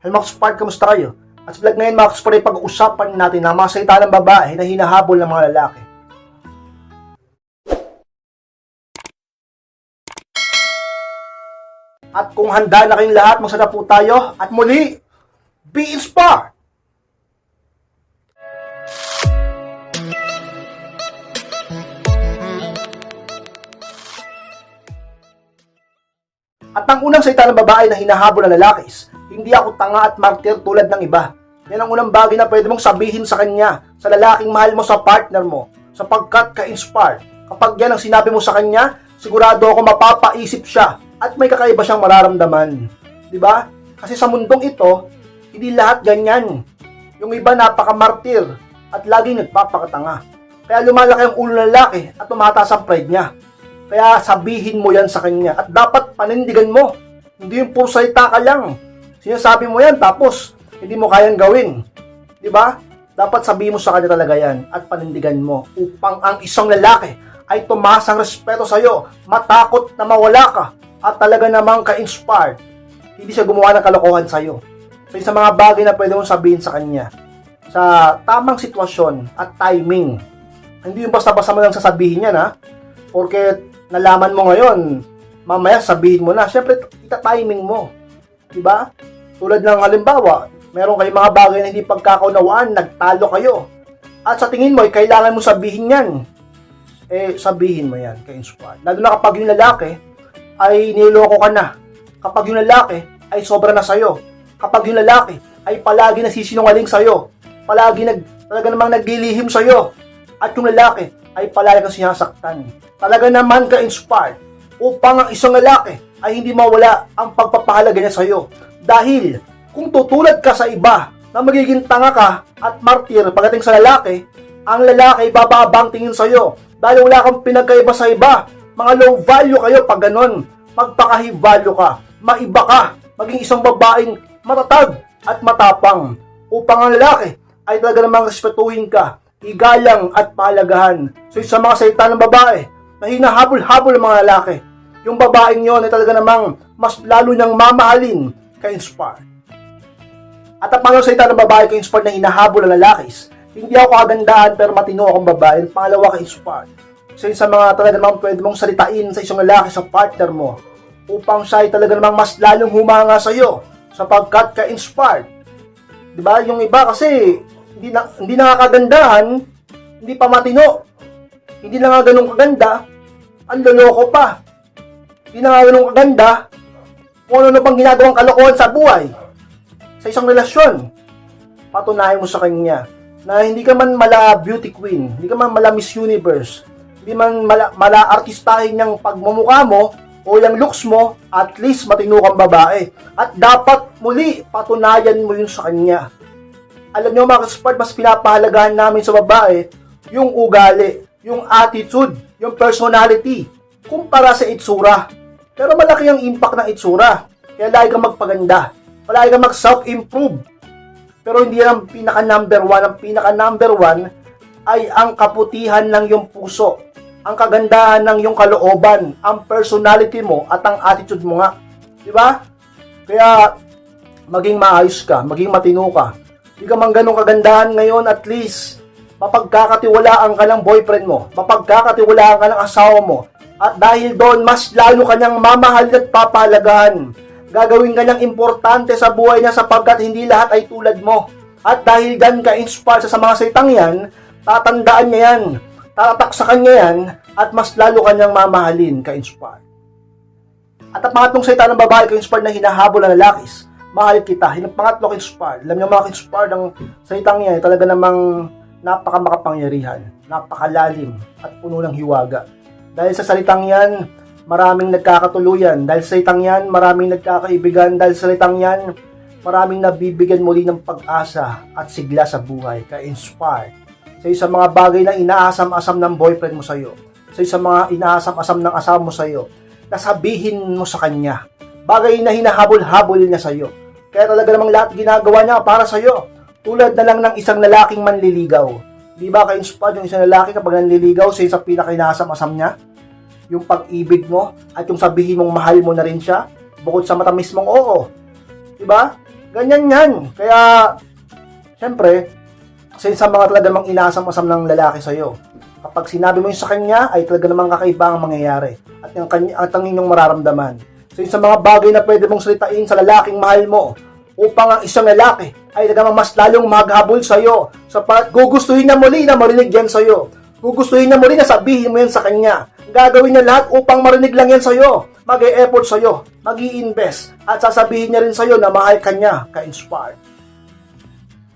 Hello mga Spark, kamusta kayo? At sa vlog ngayon mga Spark, pag-uusapan natin ang mga salita ng babae na hinahabol ng mga lalaki. At kung handa na kayong lahat, masarap po tayo. At muli, be inspired! At ang unang salita ng babae na hinahabol ng lalaki hindi ako tanga at martir tulad ng iba. Yan ang unang bagay na pwede mong sabihin sa kanya, sa lalaking mahal mo sa partner mo, sapagkat ka-inspired. Kapag yan ang sinabi mo sa kanya, sigurado ako mapapaisip siya at may kakaiba siyang mararamdaman. Ba? Kasi sa mundong ito, hindi lahat ganyan. Yung iba napaka-martir at laging nagpapakatanga. Kaya lumalaki ang ulo ng lalaki at tumataas ang pride niya. Kaya sabihin mo yan sa kanya at dapat panindigan mo. Hindi yung puro ka lang. Sinasabi mo yan tapos hindi mo kayang gawin. Di ba? Dapat sabihin mo sa kanya talaga yan at panindigan mo upang ang isang lalaki ay tumaas ang respeto sa iyo, matakot na mawala ka at talaga namang ka-inspired. Hindi siya gumawa ng kalokohan sa iyo. So, sa mga bagay na pwede mong sabihin sa kanya sa tamang sitwasyon at timing. Hindi yung basta-basta mo lang sasabihin yan ha. Porque nalaman mo ngayon, mamaya sabihin mo na. Siyempre, ita-timing mo. Diba? Tulad ng halimbawa, meron kayong mga bagay na hindi pagkakaunawaan, nagtalo kayo. At sa tingin mo, eh, kailangan mo sabihin yan. Eh, sabihin mo yan kay Inspire. Lalo na kapag yung lalaki ay niloko ka na. Kapag yung lalaki ay sobra na sa'yo. Kapag yung lalaki ay palagi nasisinungaling sa'yo. Palagi nag, talaga namang naglilihim sa'yo. At yung lalaki ay palagi kang sinasaktan. Talaga naman ka-inspired upang ang isang lalaki ay hindi mawala ang pagpapahalaga niya sa'yo. Dahil kung tutulad ka sa iba na magiging tanga ka at martir pagdating sa lalaki, ang lalaki ay bababang tingin sa'yo dahil wala kang pinagkaiba sa iba. Mga low value kayo pag ganon. Magpaka-high value ka. Maiba ka. Maging isang babaeng matatag at matapang upang ang lalaki ay talaga namang respetuhin ka, igalang at palagahan. So sa mga salita ng babae na hinahabol-habol ng mga lalaki, yung babaeng yon ay talaga namang mas lalo niyang mamahalin ka-inspired. At ang pangalawa salita ng babae ka-inspired na hinahabol ng lalaki is, hindi ako kagandahan pero matino akong babae. Ang Pangalawa ka-inspired. So yun sa mga talaga namang pwede mong salitain sa isang lalaki sa partner mo upang siya ay talaga namang mas lalong humanga sa iyo sapagkat ka-inspired. 'Di ba? Yung iba kasi hindi na, hindi nakakagandahan, hindi pa matino. Hindi na nga ganun kaganda, ang loloko pa. Hindi na nga ganun kaganda, kung ano pang ginagawang kalokohan sa buhay. Sa isang relasyon, patunayan mo sa kanya na hindi ka man mala beauty queen, hindi ka man mala Miss Universe, hindi man mala, mala artistahin ng pagmumukha mo o yung looks mo, at least matino kang babae. At dapat muli, patunayan mo yun sa kanya. Alam niyo mga kaspart, mas pinapahalagahan namin sa babae yung ugali, yung attitude, yung personality, kumpara sa itsura. Pero malaki ang impact ng itsura. Kaya lagi kang magpaganda. Palagi kang mag-self-improve. Pero hindi ang pinaka number one. Ang pinaka number one ay ang kaputihan ng iyong puso. Ang kagandahan ng iyong kalooban, ang personality mo at ang attitude mo nga. Di ba? Kaya maging maayos ka, maging matino ka. Hindi ka man ganun kagandahan ngayon at least mapagkakatiwalaan ka ng boyfriend mo, mapagkakatiwalaan ka ng asawa mo, at dahil doon, mas lalo kanyang mamahalin at papalagahan. Gagawin kanyang importante sa buhay niya sapagkat hindi lahat ay tulad mo. At dahil gan ka inspire sa mga salitang yan, tatandaan niya yan, tatatak sa kanya yan, at mas lalo kanyang mamahalin ka inspire. At ang pangatlong salita ng babae ka inspire na hinahabol ng lalakis, mahal kita. Yung pangatlo ka inspire. Alam niyo mga ka-inspire ng salitang yan, talaga namang napaka makapangyarihan, napakalalim, at puno ng hiwaga. Dahil sa salitang yan, maraming nagkakatuluyan. Dahil sa salitang yan, maraming nagkakaibigan. Dahil sa salitang yan, maraming nabibigyan muli ng pag-asa at sigla sa buhay, ka-inspire. Sa isa mga bagay na inaasam-asam ng boyfriend mo sa'yo. Sa isa mga inaasam-asam ng asawa mo sa'yo. Nasabihin mo sa kanya. Bagay na hinahabol-habol niya sa'yo. Kaya talaga namang lahat ginagawa niya para sa'yo. Tulad na lang ng isang lalaking manliligaw. Di ba ka-inspire yung isang lalaki kapag nanliligaw sa isang pinaka-inaasam-asam niya? Yung pag-ibig mo at yung sabihin mong mahal mo na rin siya bukod sa matamis mong oo. Di ba? Ganyan yan. Kaya, syempre, sa mga talaga namang inasam-asam ng lalaki sa'yo, kapag sinabi mo yun sa kanya, ay talaga namang kakaiba ang mangyayari. At ang, kanya, at ang inyong mararamdaman. So, yun sa mga bagay na pwede mong salitain sa lalaking mahal mo, upang ang isang lalaki ay talagang mas lalong maghabol sa'yo. Sapat gugustuhin niya muli na marinig yan sa'yo. Gugustuhin niya muli na sabihin mo yan sa kanya. Gagawin niya lahat upang marinig lang yan sa'yo. mag e effort sa'yo. mag invest At sasabihin niya rin sa'yo na mahal ka niya, ka-inspired.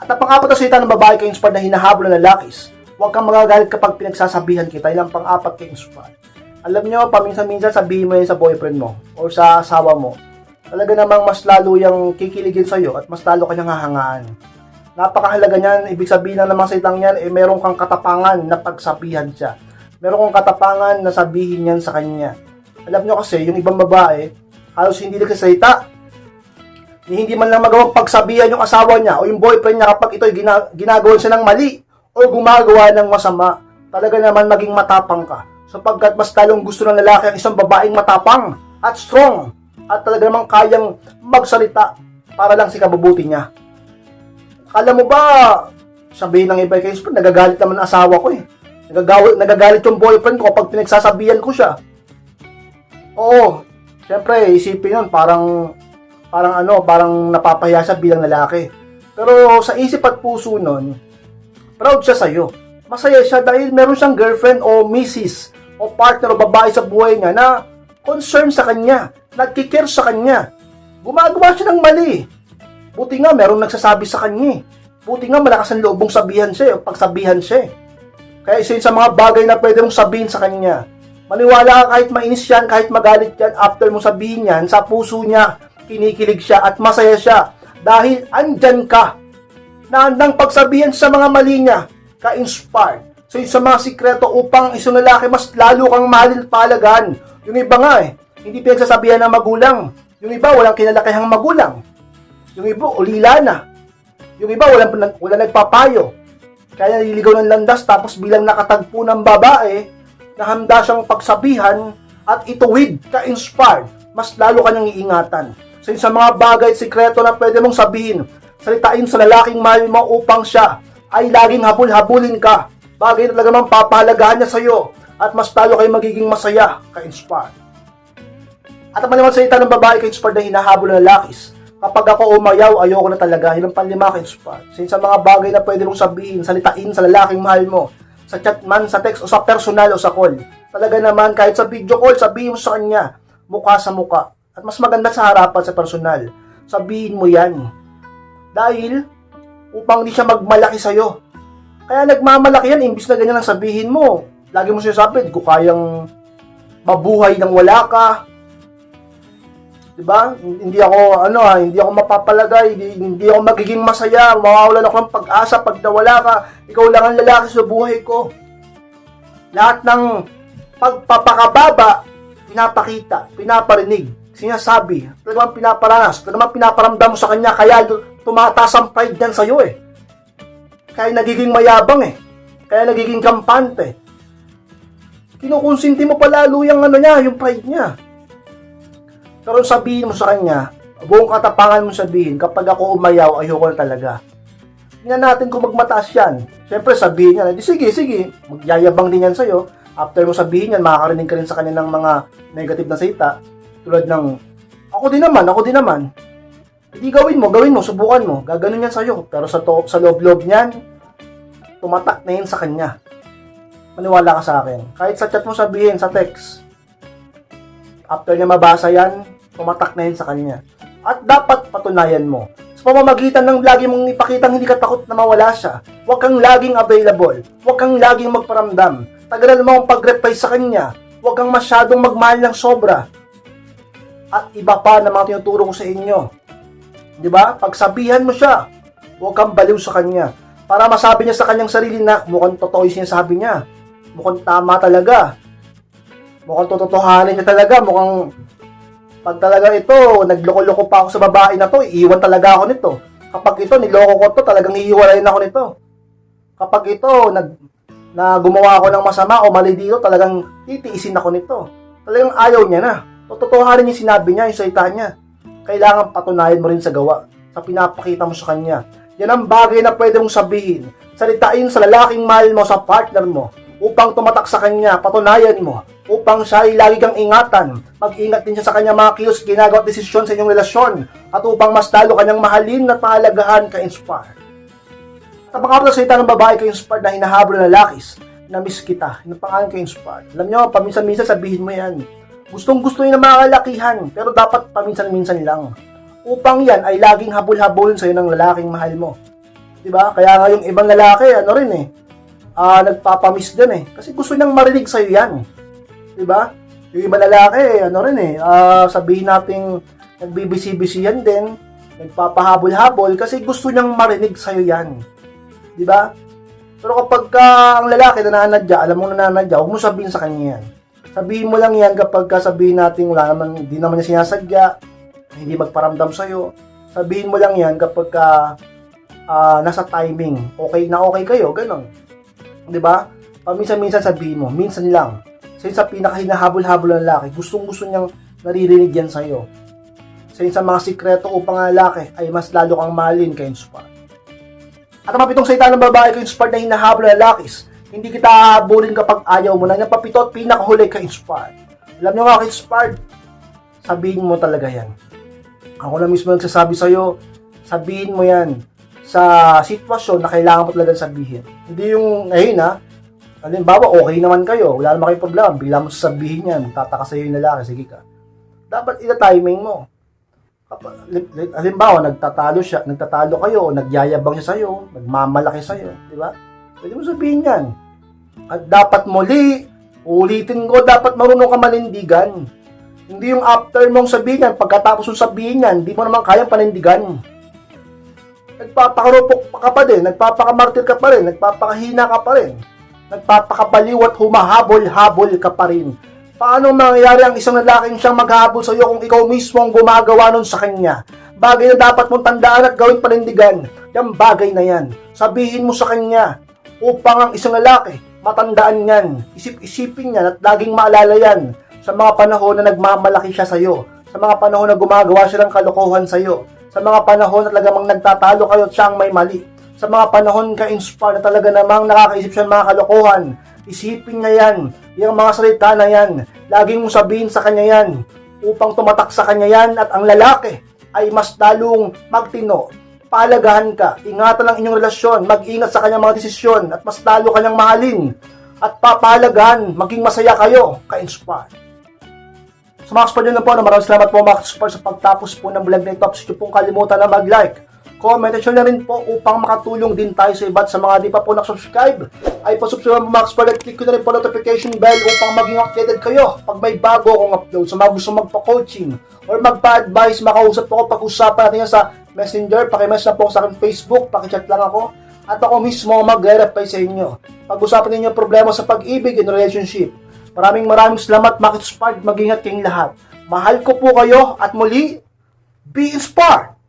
At napakapat na salita ng babae ka-inspired na hinahabol ng lalakis. Huwag kang magagalit kapag pinagsasabihan kita. Ilang pang-apat ka-inspired. Alam niyo, paminsan-minsan sabihin mo yan sa boyfriend mo o sa asawa mo. Talaga namang mas lalo yung kikiligin sa'yo at mas lalo kanyang hahangaan. Napakahalaga niyan, ibig sabihin lang ng mga salitang yan, eh, meron kang katapangan na pagsabihan siya. Meron kang katapangan na sabihin yan sa kanya. Alam nyo kasi, yung ibang babae, halos hindi nagsasalita. Ni hindi man lang magawang pagsabihan yung asawa niya o yung boyfriend niya kapag ito'y gina- ginagawa siya ng mali o gumagawa ng masama. Talaga naman maging matapang ka. Sapagkat mas talong gusto ng lalaki ang isang babaeng matapang at strong at talaga namang kayang magsalita para lang si kabubuti niya. Alam mo ba, sabihin ng iba kay Spring, nagagalit naman ang asawa ko eh. Nagagalit, nagagalit yung boyfriend ko kapag pinagsasabihan ko siya. Oo, syempre, isipin yun, parang, parang ano, parang napapahiya siya bilang lalaki. Pero sa isip at puso nun, proud siya sa'yo. Masaya siya dahil meron siyang girlfriend o misis o partner o babae sa buhay niya na concern sa kanya, nagkikare sa kanya. Gumagawa siya ng mali. Buti nga meron nagsasabi sa kanya. eh. Buti nga malakas ang loobong sabihan siya, o pagsabihan siya. eh. Kaya isa sa mga bagay na pwede mong sabihin sa kanya. Maniwala ka kahit mainis yan, kahit magalit yan, after mo sabihin yan, sa puso niya, kinikilig siya at masaya siya. Dahil andyan ka, na handang pagsabihan sa mga mali niya, ka-inspired. So yun sa mga sikreto upang isang lalaki mas lalo kang mahalin palagan. Yung iba nga eh, hindi pinagsasabihan ng magulang. Yung iba walang kinalakihang magulang. Yung iba ulila na. Yung iba walang, walang nagpapayo. Kaya naliligaw ng landas tapos bilang nakatagpo ng babae, na handa siyang pagsabihan at ituwid ka-inspired, mas lalo kanyang iingatan. So sa mga bagay at sikreto na pwede mong sabihin, salitain sa lalaking mahal mo upang siya ay laging habul-habulin ka. Bagay talaga mang papahalagahan niya sa'yo at mas talo kayo magiging masaya ka-inspired. At ang naman salita ng babae ka-inspired na hinahabol ng lalakis, kapag ako umayaw, ayoko na talaga. Yun ang panlima ka-inspired. So yun sa mga bagay na pwede mong sabihin, salitain sa lalaking mahal mo, sa chat man, sa text, o sa personal, o sa call. Talaga naman, kahit sa video call, sabihin mo sa kanya, mukha sa mukha. At mas maganda sa harapan, sa personal. Sabihin mo yan. Dahil, upang di siya magmalaki sa'yo. Kaya nagmamalaki yan, imbis na ganyan ang sabihin mo. Lagi mo sinasabi, di ko kayang mabuhay nang wala ka. Diba? Hindi ako, ano ha, hindi ako mapapalagay, hindi, hindi ako magiging masaya, mawawalan ako ng pag-asa pag nawala ka. Ikaw lang ang lalaki sa buhay ko. Lahat ng pagpapakababa, pinapakita, pinaparinig, sinasabi, talagang pinaparanas, talagang pinaparamdam mo sa kanya, kaya tumataas ang pride niyan sa'yo eh. Kaya nagiging mayabang eh. Kaya nagiging kampante. Kinukonsinti mo pa lalo yung ano niya, yung pride niya. Pero sabihin mo sa kanya, buong katapangan mo sabihin, kapag ako umayaw, ayoko na talaga. Tingnan natin kung magmataas yan. Siyempre, sabihin niya, di sige, sige, magyayabang din yan sa'yo. After mo sabihin yan, makakarinig ka rin sa kanya ng mga negative na salita. Tulad ng, ako din naman, ako din naman. Hindi gawin mo, gawin mo, subukan mo. Gaganon yan sa'yo. Pero sa, to, sa loob-loob niyan, tumatak na yun sa kanya. Maniwala ka sa akin. Kahit sa chat mo sabihin, sa text, after niya mabasa yan, tumatak na yun sa kanya. At dapat patunayan mo. Sa pamamagitan ng lagi mong ipakitang hindi ka takot na mawala siya. Huwag kang laging available. Huwag kang laging magparamdam. Tagalan mo ang pag-reply sa kanya. Huwag kang masyadong magmahal ng sobra. At iba pa na mga tinuturo ko sa inyo. Di ba? Pagsabihan mo siya. Huwag kang baliw sa kanya. Para masabi niya sa kanyang sarili na mukhang totoo yung sinasabi niya. Mukhang tama talaga. Mukhang tototohanin niya talaga. Mukhang pag talaga ito, nagloko-loko pa ako sa babae na to, iiwan talaga ako nito. Kapag ito, niloko ko to, talagang hihiwalayin ako nito. Kapag ito, nag, na gumawa ako ng masama o mali dito, talagang titiisin ako nito. Talagang ayaw niya na. Tototohanin yung sinabi niya, yung salita niya. Kailangan patunayan mo rin sa gawa. sa pinapakita mo sa kanya. Yan ang bagay na pwede mong sabihin. Salitain sa lalaking mahal mo sa partner mo upang tumatak sa kanya, patunayan mo, upang siya ay lagi kang ingatan. Mag-ingat din siya sa kanyang mga kilos, ginagawa at desisyon sa inyong relasyon at upang mas lalo kanyang mahalin at mahalagahan ka-inspire. At ang pangapat na salita ng babae ka-inspired na hinahabol ng lalakis, na miss kita, yung pangalan ka-inspired. Alam nyo, paminsan-minsan sabihin mo yan. Gustong gusto yun ng mga kalakihan, pero dapat paminsan-minsan lang. Upang yan ay laging habol-habol sa'yo ng lalaking mahal mo. 'Di ba? Kaya nga yung ibang lalaki, ano rin eh, ah nagpapamiss din eh. Kasi gusto niyang marinig sa'yo yan. 'Di ba? Yung ibang lalaki, ano rin eh, ah sabihin nating nagbibisi-bisi yan din, nagpapahabol-habol kasi gusto niyang marinig sa'yo yan. 'Di ba? Pero kapag ka ang lalaki nananadya, alam mo nananadya, huwag mo sabihin sa kanya yan. Sabihin mo lang yan kapag ka sabihin natin wala naman, hindi naman niya sinasadya, hindi magparamdam sa'yo. Sabihin mo lang yan kapag ka ah, nasa timing. Okay na okay kayo, ganun. 'Di ba? Paminsan-minsan sabihin mo, minsan lang. Sa sa pinakahinahabol-habol ng lalaki, gustong-gusto niyang naririnig yan sa'yo. Sa sa mga sikreto upang ang lalaki ay mas lalo kang mahalin kay inspire. At ang mapitong salita ng babae kay inspire na hinahabol ng lalakis, hindi kita hahabulin kapag ayaw mo na. Yung papito at pinakahuli kay inspire. Alam niyo nga kay inspired, sabihin mo talaga yan. Ako na mismo nagsasabi sa'yo, sabihin mo yan sa sitwasyon na kailangan mo talaga sabihin. Hindi yung, ayun ha, halimbawa okay naman kayo, wala naman kayong problema, bigla mo sasabihin yan, tataka sa'yo yung lalaki, sige ka. Dapat ina timing mo. Halimbawa, nagtatalo siya, nagtatalo kayo, o nagyayabang siya sa'yo, nagmamalaki sa'yo, di ba? Pwede mo sabihin yan. At dapat muli, ulitin ko, dapat marunong ka manindigan. Hindi yung after mong sabihin yan, pagkatapos mong sabihin yan, hindi mo naman kayang panindigan. Nagpapakarupok ka pa din, nagpapakamartir ka pa rin, nagpapakahina ka pa rin, nagpapakabaliw at humahabol-habol ka pa rin. Paano mangyayari ang isang lalaking siyang maghabol sa iyo kung ikaw mismo ang gumagawa nun sa kanya? Bagay na dapat mong tandaan at gawin panindigan. Yung bagay na yan. Sabihin mo sa kanya upang ang isang lalaki matandaan yan. Isip-isipin yan at laging maalala yan sa mga panahon na nagmamalaki siya sa iyo. Sa mga panahon na gumagawa siya ng kalokohan sa iyo. Sa mga panahon na talagang nagtatalo kayo at siyang may mali. Sa mga panahon ka-inspire na talaga namang nakakaisip siya ng mga kalokohan. Isipin niya yan. Yung mga salita na yan. Laging mong sabihin sa kanya yan. Upang tumatak sa kanya yan at ang lalaki ay mas lalong magtino. Palagahan ka. Ingatan ang inyong relasyon. Mag-ingat sa kanyang mga desisyon at mas lalo kanyang mahalin. At papalagahan, maging masaya kayo ka-inspire. Sa mga lang po, na maraming salamat po mga expert sa pagtapos po ng vlog na ito. Nyo pong kalimutan na mag-like, comment, at share na rin po upang makatulong din tayo sa iba't sa mga di pa po nakasubscribe. Ay pasubscribe po mga expert at click ko na rin po notification bell upang maging updated kayo pag may bago akong upload. Sa mga gusto magpa-coaching or magpa-advise, makausap po ako, pag-usapan natin sa Messenger, pakimess na po sa akin Facebook, pakichat lang ako. At ako mismo mag-reply sa inyo. Pag-usapan ninyo problema sa pag-ibig and relationship. Maraming maraming salamat, Makit Spark. Mag-ingat kayong lahat. Mahal ko po kayo at muli, be inspired!